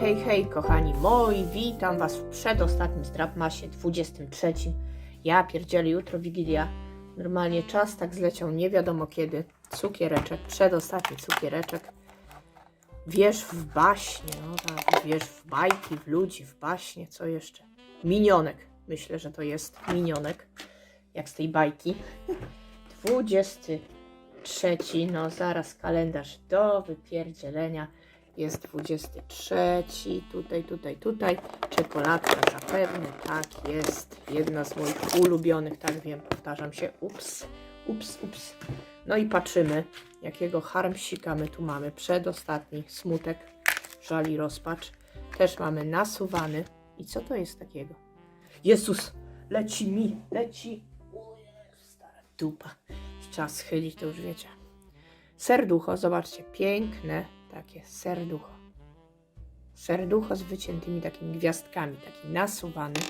Hej, hej, kochani moi, witam was w przedostatnim Zdrapmasie 23. Ja pierdzielę jutro Wigilia. Normalnie czas tak zleciał nie wiadomo kiedy. Cukiereczek, przedostatni cukiereczek. Wierz w baśnie, no tak, wierz w bajki, w ludzi, w baśnie, co jeszcze? Minionek, myślę, że to jest minionek, jak z tej bajki. 23, no zaraz kalendarz do wypierdzielenia. Jest 23, tutaj, tutaj, tutaj. Czekoladka zapewne, tak jest. Jedna z moich ulubionych, tak wiem, powtarzam się. Ups, ups, ups. No i patrzymy, jakiego harmsika my tu mamy. Przedostatni, smutek, żal i rozpacz. Też mamy nasuwany. I co to jest takiego? Jezus, leci mi, leci. Stara dupa. Trzeba schylić, to już wiecie. Serducho, zobaczcie, piękne takie serducho. Serducho z wyciętymi takimi gwiazdkami, taki nasuwany,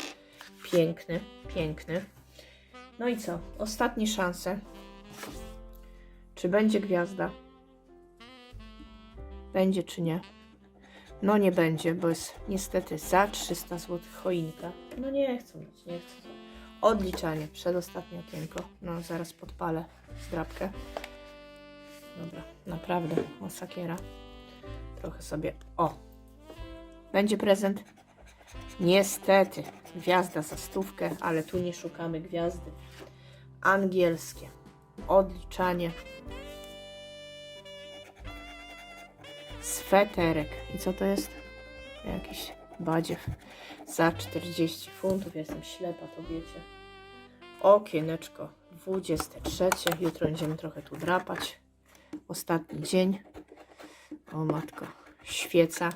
piękny, piękny. No i co? Ostatnie szanse. Czy będzie gwiazda? Będzie czy nie? No nie będzie, bo jest niestety za 300 zł choinka. No nie chcą mieć, nie chcą. Odliczanie, przedostatnie okienko. No zaraz podpalę zdrabkę. Dobra, naprawdę, masakiera. Trochę sobie. O! Będzie prezent. Niestety, gwiazda za stówkę, ale tu nie szukamy gwiazdy. Angielskie. Odliczanie. Sweterek. I co to jest? Jakiś badziew. Za 40 funtów. Ja jestem ślepa, to wiecie. Okieneczko 23. Jutro będziemy trochę tu drapać. Ostatni dzień. O matko, świeca.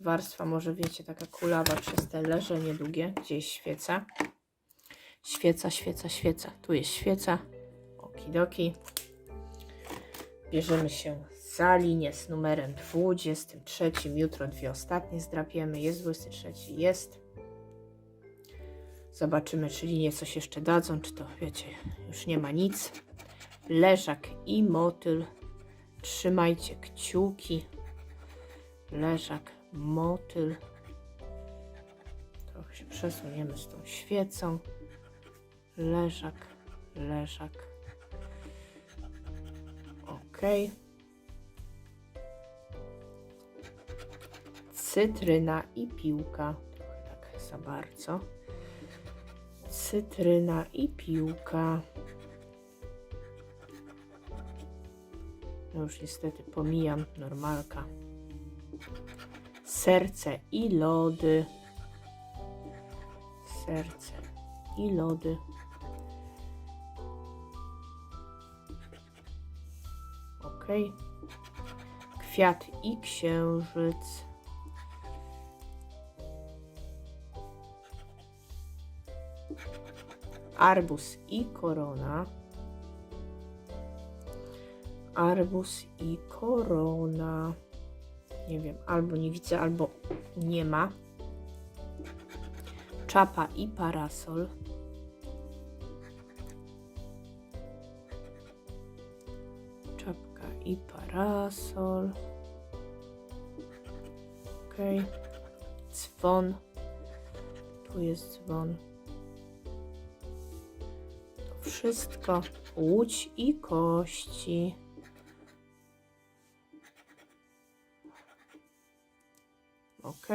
Warstwa, może wiecie, taka kulawa przez te leżenie długie. Gdzie jest świeca? Świeca, świeca, świeca. Tu jest świeca. Okidoki. Bierzemy się za linię z numerem 23. Jutro dwie ostatnie zdrapiemy. Jest 23, jest. Zobaczymy, czy linie coś jeszcze dadzą, czy to wiecie, już nie ma nic. Leżak i motyl Trzymajcie kciuki. Leżak, motyl. Trochę się przesuniemy z tą świecą. Leżak, leżak. Ok. Cytryna i piłka. Trochę tak za bardzo. Cytryna i piłka. No już niestety pomijam normalka. Serce i lody. Serce i lody. Ok. Kwiat i księżyc. Arbus i korona arbus i korona. Nie wiem, albo nie widzę, albo nie ma. Czapa i parasol. Czapka i parasol. Ok. Dzwon. Tu jest dzwon. To wszystko. Łódź i kości. Ok.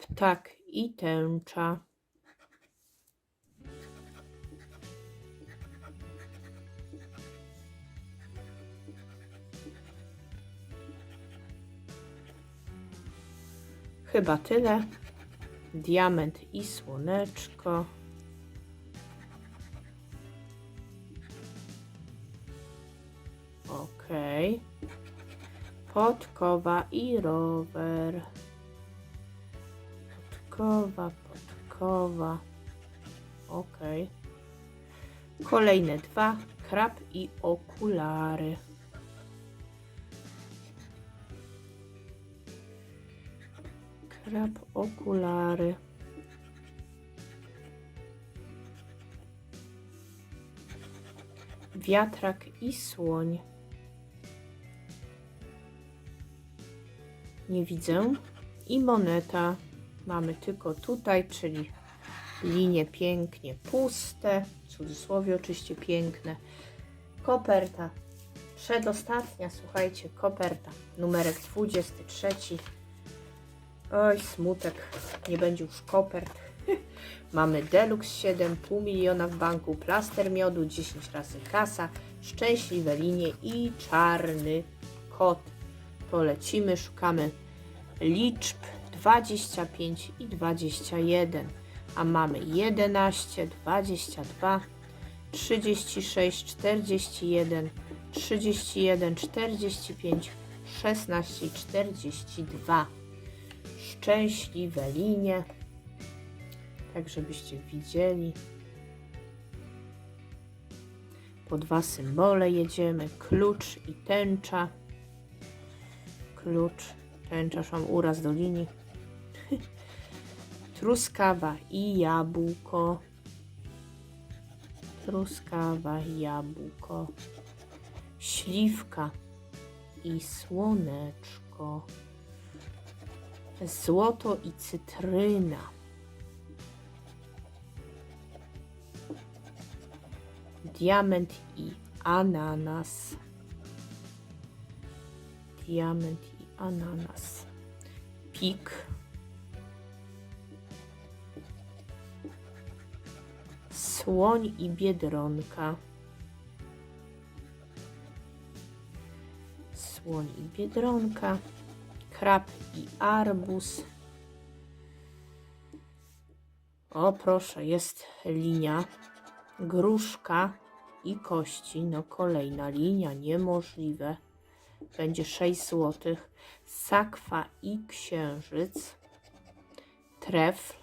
Ptak i tęcza. Chyba tyle. Diament i słoneczko. Podkowa i rower. Podkowa, podkowa. Ok. Kolejne dwa. Krab i okulary. Krab, okulary. Wiatrak i słoń. Nie widzę. I moneta mamy tylko tutaj, czyli linie pięknie puste, w cudzysłowie oczywiście piękne. Koperta, przedostatnia, słuchajcie, koperta, numerek 23. Oj, smutek, nie będzie już kopert. Mamy Deluxe 7, pół miliona w banku, plaster miodu, 10 razy kasa, szczęśliwe linie i czarny kot. To lecimy, szukamy liczb 25 i 21, a mamy 11, 22, 36, 41, 31, 45, 16 i 42. Szczęśliwe linie, tak żebyście widzieli. Po dwa symbole jedziemy, klucz i tęcza. Klucz, mam uraz do linii. Truskawa i jabłko. Truskawa jabłko. Śliwka i słoneczko. Złoto i cytryna. Diament i ananas. Diament ananas. Pik. Słoń i biedronka. Słoń i biedronka. Krab i arbuz. O proszę, jest linia. Gruszka i kości. No kolejna linia, niemożliwe. Będzie 6 zł. Sakwa i księżyc. Trefl.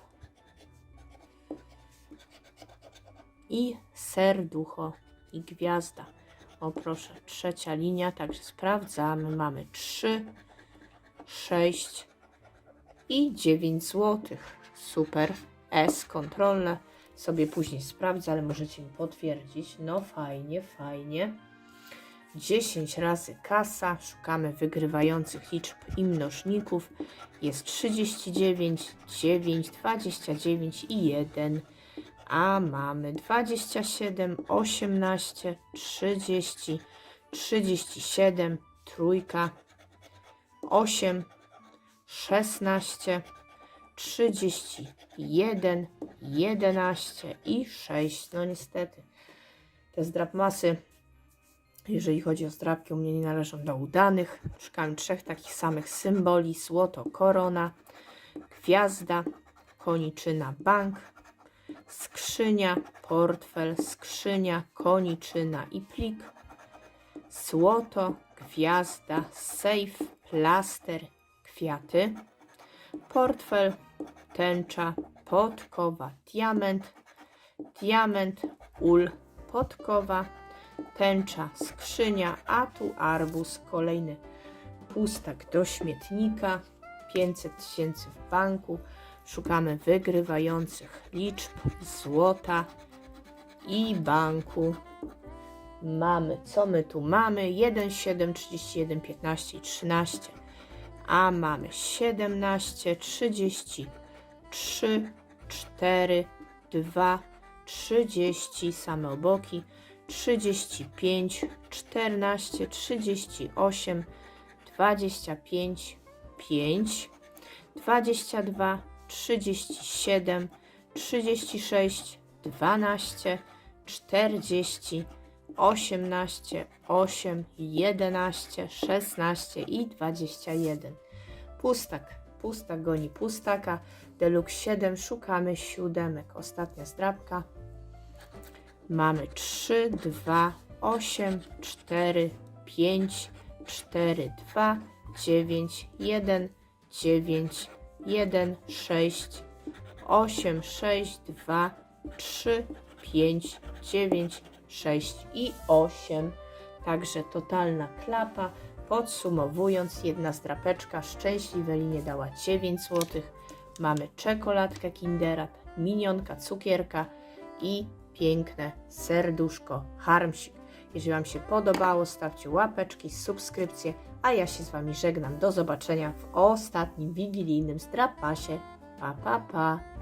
I serducho i gwiazda. O proszę, trzecia linia, także sprawdzamy. Mamy 3, 6 i 9 zł. Super. S kontrolne sobie później sprawdzę, ale możecie mi potwierdzić. No fajnie, fajnie. 10 razy kasa. Szukamy wygrywających liczb i mnożników. Jest 39, 9, 29 i 1. A mamy 27, 18, 30, 37, trójka, 8, 16, 31, 11 i 6. No niestety, te zdrapmasy, jeżeli chodzi o zdrapki, u mnie nie należą do udanych. Szukałem trzech takich samych symboli. Złoto, korona, gwiazda, koniczyna, bank, skrzynia, portfel, skrzynia, koniczyna i plik, złoto, gwiazda, sejf, plaster, kwiaty, portfel, tęcza, podkowa, diament, diament, ul, podkowa, tęcza, skrzynia, a tu arbuz, kolejny pustak do śmietnika, 500 tysięcy w banku, szukamy wygrywających liczb, złota i banku. Mamy, co my tu mamy? 1, 7, 31, 15 i 13. A mamy 17, 33, 4, 2, 30, same oboki, 35, 14, 38, 25, 5, 22, 37, 36, 12, 40, 18, 8, 11, 16 i 21. Pustak. Pustak goni pustaka. Deluxe 7. Szukamy siódemek. Ostatnia zdrabka. Mamy 3, 2, 8, 4, 5, 4, 2, 9, 1, 9, 1, 6, 8, 6, 2, 3, 5, 9, 6 i 8. Także totalna klapa. Podsumowując, jedna strapeczka szczęśliwe linie dała 9 zł. Mamy czekoladkę Kindera, minionka, cukierka i piękne serduszko harmsik. Jeżeli Wam się podobało, stawcie łapeczki, subskrypcje, a ja się z Wami żegnam. Do zobaczenia w ostatnim wigilijnym strapasie. Pa, pa, pa.